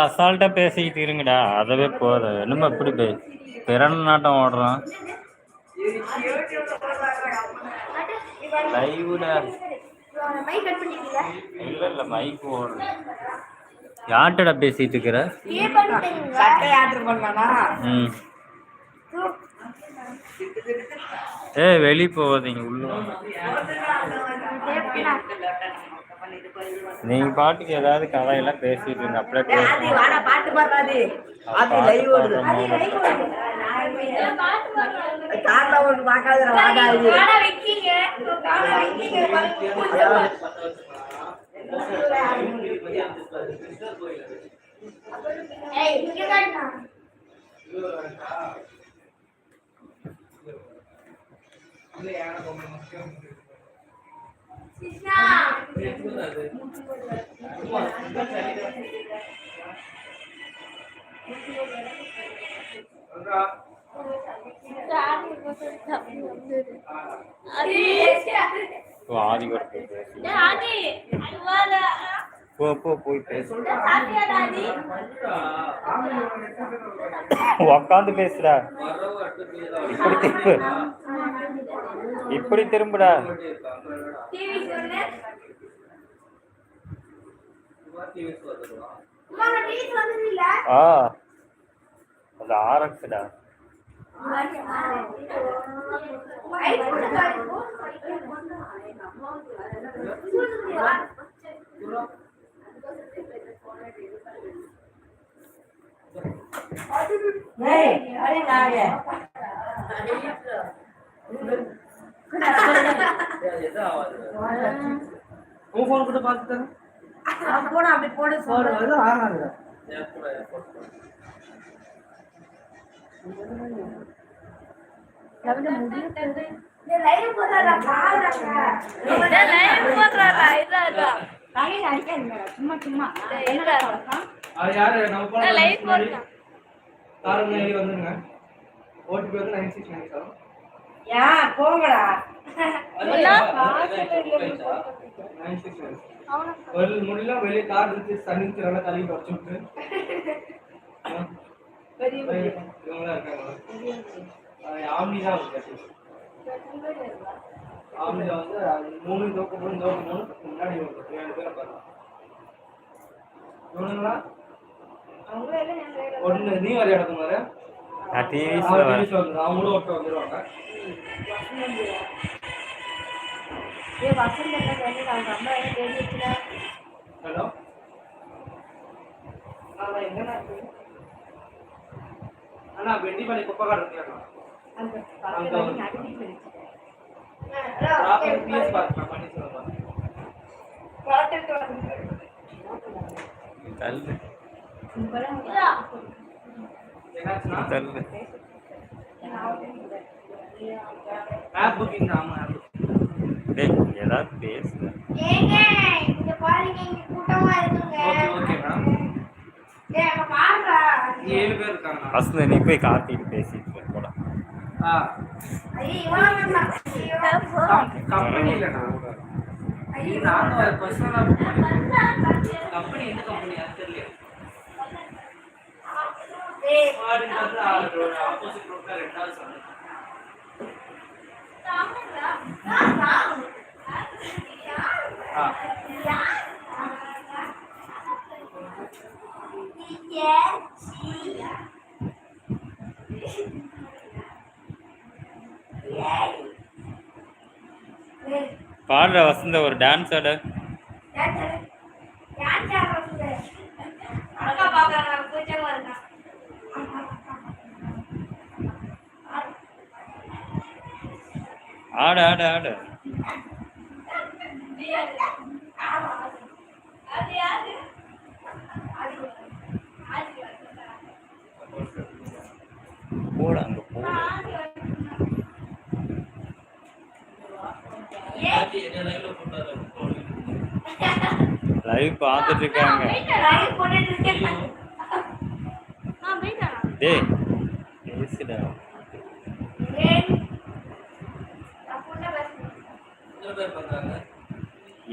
அசால்ட்டா பேசிக்கிட்டு இருங்கடா. அதவே போதும் என்னமா இப்படி பே பிறந்த நாட்டம் ஓடுறான். கட் பண்ணிட்டீங்களா இல்ல இல்ல மைக் ஓடுது யார்கிட்டடா பேசிட்டு இருக்கிற? ஏய் வெளிய போகாதீங்க உள்ள நீங்க பாட்டுக்கு ஏதாவது கதையெல்லாம் பேசிட்டு இருங்க அப்படியே பாட்டு பாடுறாது. ஆதி லைவ் ஓடுது. கார்ல ஒன்று பார்க்காத வாடா இது காடை வைக்கீங்க காடை வைக்கீங்க ஏய் இங்க காட்டுனா கிருஷ்ணா ஓ, ஆதி போ போ போய் பேசு சாப்பிட்டியா உக்காந்து பேசுடா இப்படி திரும்பு இப்படி திரும்புடா டிவி சொல்லு அம்மா நான் டிவி வந்தது இல்ல ஆ அது ஆரக்ஸ்டா ஏய் அடி நாயே உன் ஃபோன் கூட பார்த்துட்டேன் போன அப்படி போடு ஃபோன் வந்து ஆகாது. லைவ் போடுறா பாருங்க லைவ் போடுறா இதா சும்மா சும்மா அது யாரு? நம்ம போன லைவ் போடுறா காரணம் ஏறி வந்துருங்க. ஓடிபி வந்து நைன் சிக்ஸ் நைன் செவன் யா போங்கடா. நைன் சிக்ஸ் நைன் வெளி முடியல வெளியே கார் இருந்து தண்ணி நல்லா தள்ளி வச்சு விட்டு. இவங்களா இருக்காங்க. ஆம்னி தான் இருக்கு ஆம்னில வந்து மூணு தோக்கு மூணு தோக்கு மூணு முன்னாடி ஒரு ஏழு பேரை பார்க்கலாம் இவனுங்களா? ஒன்று நீ வர. இடத்து மாதிரி நான் டிவிஸ்ல வரேன் அவங்களும் ஒருத்தர் வந்துடுவாங்க రేపు వర్షం పెట్టకండి నాకు అమ్మాయి ఏం చెప్పినా హలో? అన్న వెండి పని కుప్పగాడు మ్యాప్ బుకింగ్ అమ్మ ஏதாவது பேசு ஏங்க இங்க பாருங்க இங்க கூட்டமா இருக்குங்க. ஓகே ஓகேண்ணா ஏய் அங்க பாருடா இங்க ஏழு பேர் நீ போய் காத்திட்டு பேசிட்டு இருக்க கம்பெனி இல்லைண்ணா பர்சனலாக கம்பெனி எந்த கம்பெனி அது தெரியல ஆப்போசிட் ரெண்டாவது சொன்னேன் பாடுற வசந்த ஒரு டான்ஸ் ஆட. ஆட ஆட ஆட அது யாரு போட அங்க போட லைவ் பார்த்துட்டு இருக்காங்க டேய் பேசுடா.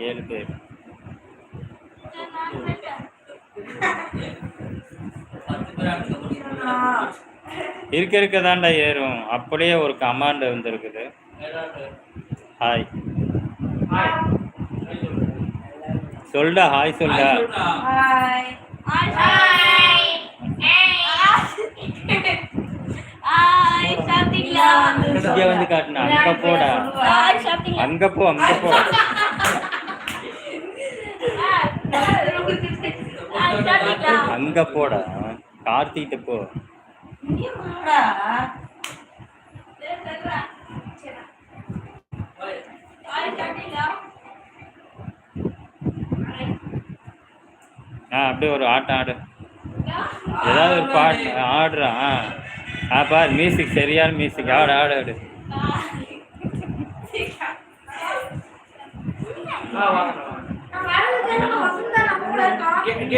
ஏழு பேர். இருக்க இருக்க தாண்டா ஏறும். அப்படியே ஒரு கமாண்ட் வந்துருக்குது. ஹாய் ஹாய் சொல்டா ஹாய் சொல்டா. ஹாய் ஹாய் ஹாய் ஹாய் சாப்பிட்டீங்களா இங்க வந்து காட்டுனா அங்க போடா. ஹாய் சாப்பிட்டீங்களா அங்க போ அங்க போ. அங்க போடா. கார்த்திகிட்ட போ நீ போடா ஹாய் ஹாய் சாப்பிட்டீங்களா ஆ அப்படியே ஒரு ஆட்டம் ஆடு. ஏதாவது ஒரு பாட்டு ஆடுறான் ஆ. ஆ பாரு மியூசிக் சரியான மியூசிக் ஆடு ஆடு ஆடு. கேட்டுக்கிட்டு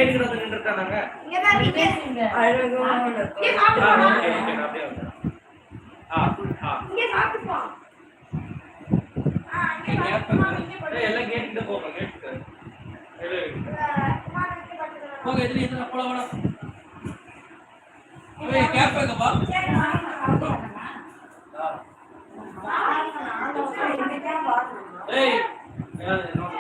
எல்லாம் போங்க ಹೋಗ ಎದ್ರಿ ಇದ್ರ ಕೊಳ ಒಳ ಅವೇ ಕ್ಯಾಪ್ ಬೇಕಪ್ಪ ಏಯ್